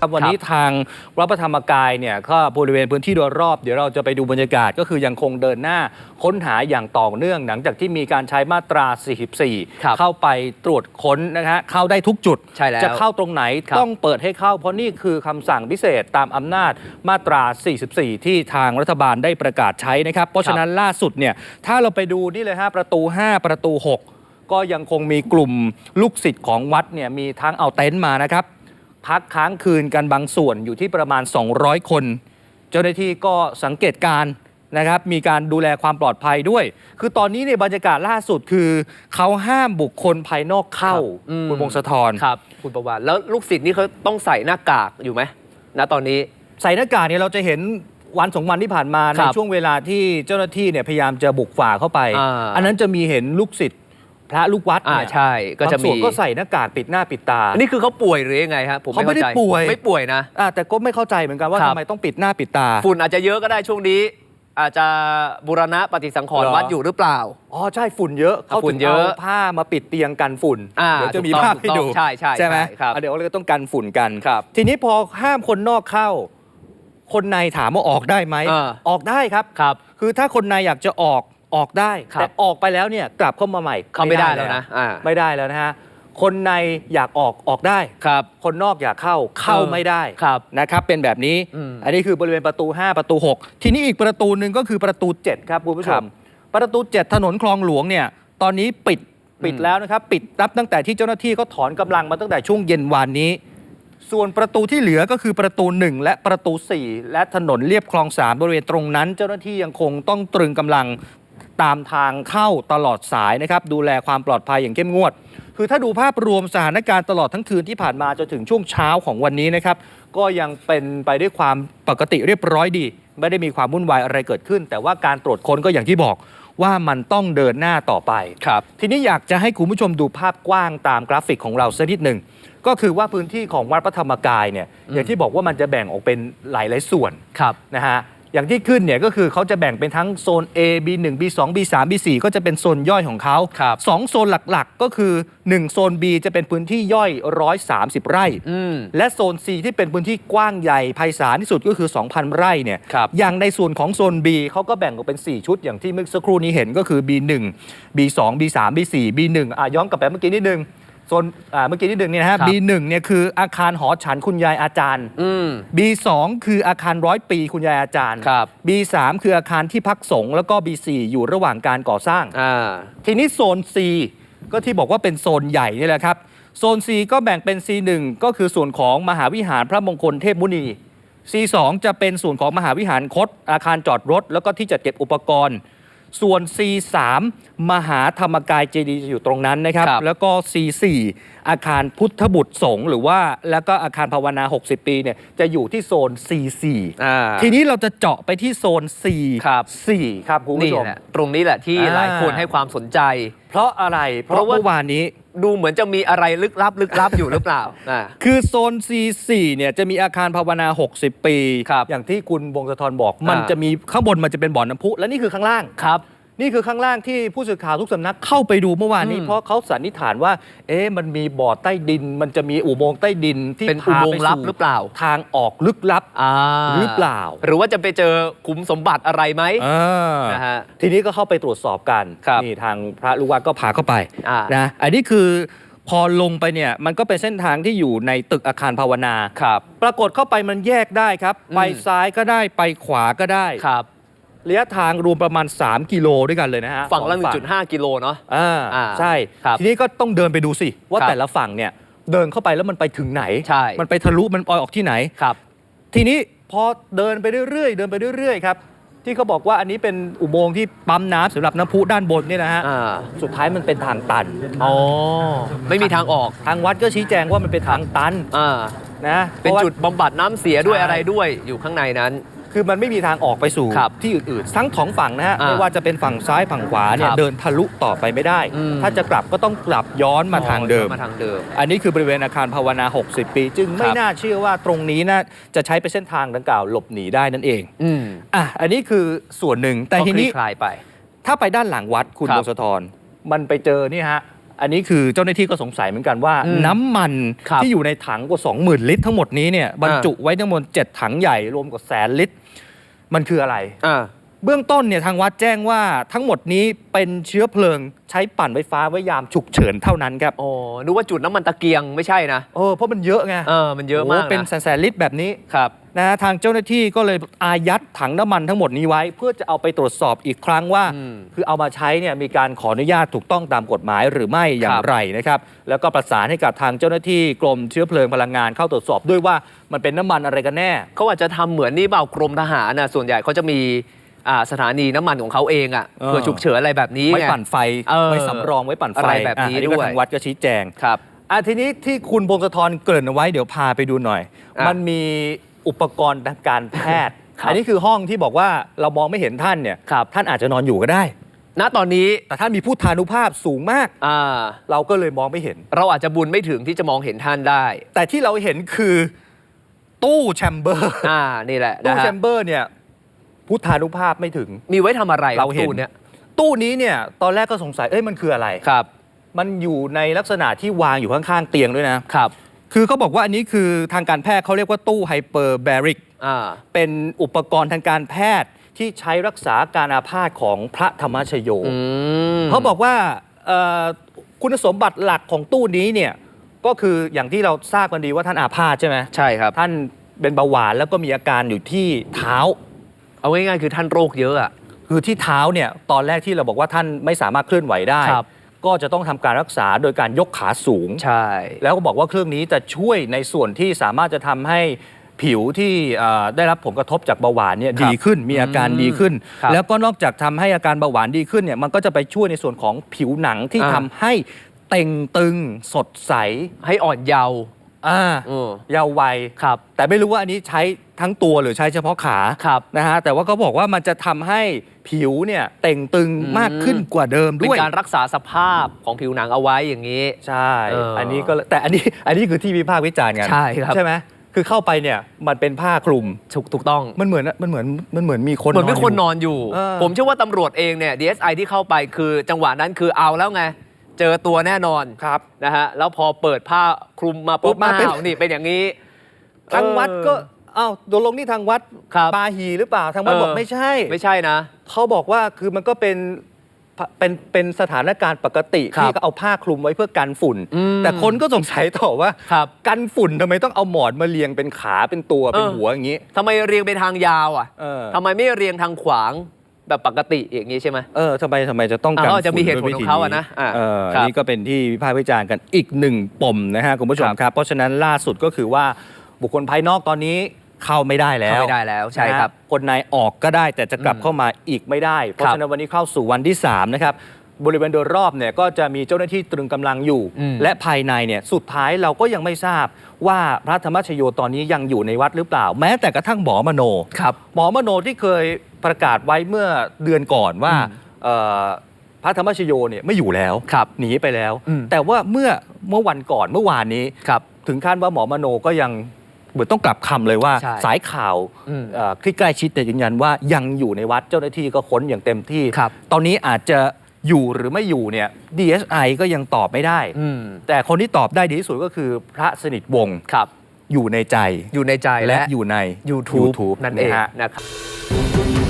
ครับวันนี้ทางวัดพระธรรมกายเนี่ยก็บริเวณพื้นที่โดยรอบเดี๋ยวเราจะไปดูบรรยากาศก็คือยังคงเดินหน้าค้นหาอย่างต่อเนื่อง หลังจากที่มีการใช้มาตรา ครับ44 เข้าไปตรวจค้นนะฮะเข้าได้ทุกจุด ใช่แล้วจะเข้าตรงไหนครับ ต้องเปิดให้เข้า เพราะนี่คือคำสั่งพิเศษตามอำนาจมาตรา 44 ที่ทางรัฐบาลได้ประกาศใช้นะครับ เพราะฉะนั้นล่าสุดเนี่ยถ้าเราไปดูนี่เลยฮะประตู 5 ประตู 6 ก็ยังคงมีกลุ่มลูกศิษย์ของวัดเนี่ยมีทั้งเอาเต็นท์มานะครับ พักค้างคืนกันบางส่วนอยู่ที่ประมาณ 200 คน เจ้าหน้าที่ก็สังเกตการณ์นะครับมีการดูแลความปลอดภัยด้วย คือตอนนี้ในยบรรยากาศล่าสุดคือ เขาห้ามบุคคลภายนอกเข้าครับอืม คุณวงศธรครับ คุณประวัติแล้วลูกศิษย์นี่เขาต้องใส่หน้ากากอยู่ไหมณตอนนี้ ใส่หน้ากากเนี่ยเราจะเห็นวันสองวันที่ผ่านมา ในครับช่วงเวลาที่เจ้าหน้าที่เนี่ยพยายามจะบุกฝ่าเข้าไปอ่าอันนั้นจะมีเห็นลูกศิษย์ พระลูกวัดอ่าเนี่ยใช่ก็จะบางส่มีวนก็ใส่หน้ากากปิดหน้าปิดตา อันนี้คือเขาป่วยหรือยังไงครับผมเขาไม่ได้ข้ใจป่วย ไม่ป่วยนะ อ่าแต่ก็ไม่เข้าใจเหมือนกันว่าครับ ทำไมต้องปิดหน้าปิดตา ฝุ่นอาจจะเยอะก็ได้ช่วงนี้ อาจจะบูรณะปฏิสังขรณ์เหรอวัดอยู่หรือเปล่า อ๋อใช่ฝุ่นเยอะเขาฝุ่ถึนงเยอะเอาผ้ามาปิดเตียงกันฝุ่นอ่าเดี๋ยวจะมีถูกต้องภาพให้ดูถูกต้องใช่ใช่ใช่ไหมใช่ครับอะเดี๋ยวเราก็ต้องกันฝุ่นกัน ครับทีนี้พอห้ามคนนอกเข้า คนในถามว่าออกได้ไหมอ่าออกได้ครับ ครับ คือถ้าคนในอยากจะออก ออกได้ครับ แต่ออกไปแล้วเนี่ยกลับเข้ามาใหม่เขาไม่ได้แล้วนะอ่า ไม่ได้แล้วนะฮะคนในอยากออกออกได้ ครับ คนนอกอยากเข้าเข้าเออไม่ได้ครับ นะครับเป็นแบบนี้อืมอันนี้คือบริเวณประตู 5 ประตู 6 ทีนี้อีกประตูหนึ่งก็คือประตู 7 ครับคุณผู้ชครัมบประตู 7 ถนนคลองหลวงเนี่ยตอนนี้ปิดปิดอืม แล้วนะครับ ปิดนับตั้งแต่ที่เจ้าหน้าที่ก็ถอนกำลังมาตั้งแต่ช่วงเย็นวานนี้ ส่วนประตูที่เหลือก็คือประตู 1 และประตู 4 และถนนเรียบคลอง 3 บริเวณตรงนั้น เจ้าหน้าที่ยังคงต้องตรึงกำลัง ตามทางเข้าตลอดสายนะครับ ดูแลความปลอดภัยอย่างเข้มงวด คือถ้าดูภาพรวมสถานการณ์ตลอดทั้งคืนที่ผ่านมาจนถึงช่วงเช้าของวันนี้นะครับ ก็ยังเป็นไปด้วยความปกติเรียบร้อยดี ไม่ได้มีความวุ่นวายอะไรเกิดขึ้น แต่ว่าการตรวจค้นก็อย่างที่บอกว่ามันต้องเดินหน้าต่อไปครับ ทีนี้อยากจะให้คุณผู้ชมดูภาพกว้างตามกราฟิกของเราสักนิดหนึ่งก็คือว่าพื้นที่ของวัดพระธรรมกายเนี่ยอืมอย่างที่บอกว่ามันจะแบ่งออกเป็นหลาย ๆ ส่วนครับนะฮะ อย่างที่ขึ้นเนี่ยก็คือเขาจะแบ่งเป็นทั้งโซน A B1 B2 B3 B4 ก็จะเป็นโซนย่อยของเขาครับ สองโซนหลักๆ ก็คือ 1 โซน B จะเป็นพื้นที่ย่อย 130 ไร่ อืม และโซน C ที่เป็นพื้นที่กว้างใหญ่ไพศาลที่สุดก็คือ 2,000 ไร่เนี่ยครับ อย่างในส่วนของโซน B เขาก็แบ่งออกเป็น 4 ชุดอย่างที่เมื่อสักครู่นี้เห็นก็คือ B1 B2 B3 B4 B1 อะย้อนกลับไปเมื่อกี้นิดนึง โซนอ่าเมื่อกี้นิดนึงเนี่ยนะฮะ ครับ B1 เนี่ยคืออาคารหอฉันคุณยายอาจารย์ อืม B2 คืออาคารร้อยปีคุณยายอาจารย์ ครับ B3 คืออาคารที่พักสงฆ์แล้วก็ B4 อยู่ระหว่างการก่อสร้าง อ่า ทีนี้โซน C ก็ที่บอกว่าเป็นโซนใหญ่นี่แหละครับ โซน C ก็แบ่งเป็น C1 ก็คือส่วนของมหาวิหารพระมงคลเทพมุนี C2 จะเป็นส่วนของมหาวิหารคดอาคารจอดรถ แล้วก็ที่จัดเก็บอุปกรณ์ ส่วน C3 มหาธรรมกายเจดีย์จะอยู่ตรงนั้นนะครับ ครับแล้วก็ C4 อาคารพุทธบุตรสงฆ์หรือว่าแล้วก็อาคารภาวนา 60 ปีเนี่ยจะอยู่ที่โซน C4 อ่าทีนี้เราจะเจาะไปที่โซน C ครับ4ครับคุณนี่ผู้ชม แหละตรงนี้แหละที่อ่า หลายคนให้ความสนใจ เพราะอะไร เพเพราะราะว่า เมื่อวานนี้ ดูเหมือนจะมีอะไรลึกลับลึกลับอยู่หรือเปล่าอ่า คือโซน C4 เนี่ยจะมีอาคารภาวนา 60 ปี ครับอย่างที่คุณวงศธรบอก มันอ่า จะมีข้างบนมันจะเป็นบ่อน้ำพุ และนี่คือข้างล่าง ครับ นี่คือข้างล่างที่ผู้สื่อข่าวทุกสำนักเข้าไปดูเมื่อวานนี้อืมเพราะเขาสันนิษฐานว่า เอ๊ะมันมีบ่อใต้ดิน มันจะมีอุโมงค์ใต้ดินที่เป็นอุพาโมงไปค์ลับสู่หรือเปล่า ทางออกลึกลับอ่าหรือเปล่า หรือว่าจะไปเจอขุมสมบัติอะไรไหมอ่านะฮะทีนี้ก็เข้าไปตรวจสอบกันครับนี่ทางพระลูกวัดก็พาเข้าไปอ่านะอันนี้คือพอลงไปเนี่ยมันก็เป็นเส้นทางที่อยู่ในตึกอาคารภาวนาครับ ปรากฏเข้าไปมันแยกได้ครับอืมไปซ้ายก็ได้ไปขวาก็ได้ครับ ระยะทางรวมประมาณ 3 กิโลด้วยกันเลยนะฮะฝั่งละสอ1.5 กิโลเนาะอ่าอ่าใช่ครับทีนี้ก็ต้องเดินไปดูสิ ว่าครับแต่ละฝั่งเนี่ยเดินเข้าไปแล้วมันไปถึงไหนใช่มันไปทะลุมันออกที่ไหนครับ ทีนี้พอเดินไปเรื่อยๆ เดินไปเรื่อยๆครับที่เขาบอกว่าอันนี้เป็นอุโมงค์ที่ปั๊มน้ำสำหรับน้ำพุด้านบนเนี่ยนะฮะอ่าสุดท้ายมันเป็นทางตันอ๋อไม่มีทางออกทางวัดก็ชี้แจงว่ามันเป็นทางตันอ่านะเป็นพราะว่าจุดบำบัดน้ำเสียด้วยใช่อะไรด้วยอยู่ข้างในนั้น คือมันไม่มีทางออกไปสู่ครับที่อื่นๆทั้งสองฝั่งนะฮะอ่าไม่ว่าจะเป็นฝั่งซ้ายฝั่งขวาเนี่ยครับเดินทะลุต่อไปไม่ได้ อืม ถ้าจะกลับก็ต้องกลับย้อนมาทางเดิม มาทางเดิม อันนี้คือบริเวณอาคารภาวนา 60 ปี จึงไม่ครับ น่าเชื่อว่าตรงนี้น่าจะใช้เป็นเส้นทางดังกล่าวหลบหนีได้นั่นเองอืมอะอันนี้คือส่วนหนึ่งแต่ก็ทีคลี่นี้ คลายไป ถ้าไปด้านหลังวัดคุณครับ วงศธรมันไปเจอนี่ฮะ อันนี้คือเจ้าหน้าที่ก็สงสัยเหมือนกันว่าอืมน้ำมันครับที่อยู่ในถังกว่า 20,000 ลิตรทั้งหมดนี้เนี่ยบรรจุไว้ทั้งหมด7ถังใหญ่รวมกว่าแสนลิตร มันคืออะไร อ่า เบื้องต้นเนี่ยทางวัดแจ้งว่าทั้งหมดนี้เป็นเชื้อเพลิงใช้ปั่นไฟฟ้าไว้ยามฉุกเฉินเท่านั้นครับอ๋อนึกว่าจุดน้ำมันตะเกียงไม่ใช่นะเออเพราะมันเยอะไงเออมันเยอะมากโเป็นนะแสนๆลิตรแบบนี้ครับนะฮะทางเจ้าหน้าที่ก็เลยอายัดถังน้ำมันทั้งหมดนี้ไว้ เพื่อจะเอาไปตรวจสอบอีกครั้งว่าอืมคือเอามาใช้เนี่ยมีการขออนุญาตถูกต้องตามกฎหมายหรือไม่อย่าคงรับไรนะครับแล้วก็ประสานให้กับทางเจ้าหน้าที่กรมเชื้อเพลิงพลังงานเข้าตรวจสอบด้วยว่ามันเป็นน้ำมันอะไรกันแน่เขาอาจจะทำเหมือนนี่เปล่ากรมทหารนะส่วนใหญ่เขาจะมี อ่าสถานีน้ำมันของเขาเองอะเออเพื่อฉุกเฉินอะไรแบบนี้ไว้ไงปั่นไฟเออไว้สำรองไว้ปั่นไฟอะไรแบบนี้อะอัก็ด้วย ทางวัดก็ชี้แจง ครับ อะทีนี้ที่คุณพงศธรเกริ่นเอาไว้เดี๋ยวพาไปดูหน่อย อะมันมีอุปกรณ์ทางการแพทย์ ครับอันนี้คือห้องที่บอกว่าเรามองไม่เห็นท่านเนี่ยครับ ท่านอาจจะนอนอยู่ก็ได้ ณตอนนี้แต่ท่านมีผู้ทานุภาพสูงมาก อ่าเราก็เลยมองไม่เห็น เราอาจจะบุญไม่ถึงที่จะมองเห็นท่านได้ แต่ที่เราเห็นคือตู้แชมเบอร์ อ่านี่แหละตู้นะฮะแชมเบอร์เนี่ย ผู้ทานุภาพไม่ถึง มีไว้ทำอะไรคบเราเห็น ตู้เนี่ยตู้นี้เนี่ยตอนแรกก็สงสัยเอ้ยมันคืออะไร ครับมันอยู่ในลักษณะที่วางอยู่ข้างๆเตียงด้วยนะ ครับคือเขาบอกว่าอันนี้คือทางการแพทย์เขาเรียกว่าตู้ไฮเปอร์แบริก อ่าเป็นอุปกรณ์ทางการแพทย์ที่ใช้รักษาการอาพาธของพระธรรมชโย อืม เขาบอกว่าเอ่อคุณสมบัติหลักของตู้นี้เนี่ยก็คืออย่างที่เราทราบกันดีว่าท่านอาพาธใช่ไหมใช่ครับ ท่านเป็นเบาหวานแล้วก็มีอาการอยู่ที่เท้า เอาง่ายๆคือท่านโรคเยอะอะ คือที่เท้าเนี่ยตอนแรกที่เราบอกว่าท่านไม่สามารถเคลื่อนไหวได้ ครับ ก็จะต้องทำการรักษาโดยการยกขาสูง ใช่ แล้วก็บอกว่าเครื่องนี้จะช่วยในส่วนที่สามารถจะทำให้ผิวที่เอ่อได้รับผลกระทบจากเบาหวานเนี่ยครับดีขึ้นมีอาการดีขึ้น ครับแล้วก็นอกจากทำให้อาการเบาหวานดีขึ้นเนี่ยมันก็จะไปช่วยในส่วนของผิวหนังที่อ่า ทำให้เต่งตึงสดใส ให้อ่อนเยาว์ อ่าเออเยาว์วัยครับ แต่ไม่รู้ว่าอันนี้ใช้ทั้งตัวหรือใช้เฉพาะขาครับ นะฮะแต่ว่าเขาบอกว่ามันจะทำให้ผิวเนี่ยเต่งตึงอืม มากขึ้นกว่าเดิมเป็นด้วยการรักษาสภาพของผิวหนังเอาไว้อย่างนี้ ใช่เอออัอันนี้ก็เลยแต่อันนี้อันนี้คือที่วิพากษ์วิจารณ์กันใช่ครับ ใช่ไหมคือเข้าไปเนี่ยมันเป็นผ้าคลุม ถูกถูกต้อง มันเหมือนมันเหมือนมันเหมือนมีคนเหมือนมีคนยู่นอนอยู่ เออผมเชื่อว่าตำรวจเองเนี่ย DSI ที่เข้าไปคือจังหวะนั้นคือเอาแล้วไง เจอตัวแน่นอนครับ นะฮะแล้วพอเปิดผ้าคลุมมาปุ๊บมามาเป็น อ้าวนี่เป็นอย่างนี้ ทางวัดก็อ้าวตกลงนี่ทางวัดครับปาหีหรือเปล่าทางวัดเออ บอกไม่ใช่ ไม่ใช่นะ เขาบอกว่าคือมันก็เป็นเป็นเป็นสถานการณ์ปกติครับที่ก็เอาผ้าคลุมไว้เพื่อกันฝุ่น อืม แต่คนก็สงสัยต่อว่าครับกันฝุ่นทำไมต้องเอาหมอนมาเรียงเป็นขาเป็นตัวเป็นเออหัวอย่างนี้ ทำไมเรียงไปทางยาวอะเออ ทำไมไม่เรียงทางขวาง แบบปกติอย่างนี้ใช่ไหมเออทำไมทำไมจะต้องอะกันเขาอาจจะมีเหตุผลฝุ่ของเขาอะนะอะเออครับนี่ก็เป็นที่วิพากษ์วิจารณ์กันอีกหนึ่งปมนะฮะคุณผู้ชมครับครับ เพราะฉะนั้นล่าสุดก็คือว่าบุคคลภายนอกตอนนี้เข้าไม่ได้แล้วเข้าไม่ได้แล้วใช่ครับนะฮะคนในออกก็ได้แต่จะกลับอืมเข้ามาอีกไม่ได้ เพราะครับฉะนั้นวันนี้เข้าสู่วันที่ 3 นะครับ บริเวณโดยรอบเนี่ยก็จะมีเจ้าหน้าที่ตรึงกำลังอยู่อืมและภายในเนี่ยสุดท้ายเราก็ยังไม่ทราบว่าพระธรรมชโยตอนนี้ยังอยู่ในวัดหรือเปล่า แม้แต่กระทั่งหมอมโนครับหมอมโนที่เคย ประกาศไว้เมื่อเดือนก่อนว่าอืมเอ่อพระธรรมชโยเนี่ยไม่อยู่แล้วครับหนีไปแล้วอืมแต่ว่าเมื่อเมื่อวันก่อนเมื่อวานนี้ครับถึงขั้นว่าหมอมโนก็ยังเหมือนต้องกลับคำเลยว่าใช่สายข่าวอืมเอ่อที่ใกล้ชิดแต่ยืนยันว่ายังอยู่ในวัดเจ้าหน้าที่ก็ค้นอย่างเต็มที่ครับตอนนี้อาจจะอยู่หรือไม่อยู่เนี่ย DSI ก็ยังตอบไม่ได้อืมแต่คนที่ตอบได้ดีที่สุดก็คือพระสนิทวงศ์ครับอยู่ในใจ อยู่ในใจและและอยู่ใน YouTube YouTube นั่นเองะฮะนะครับ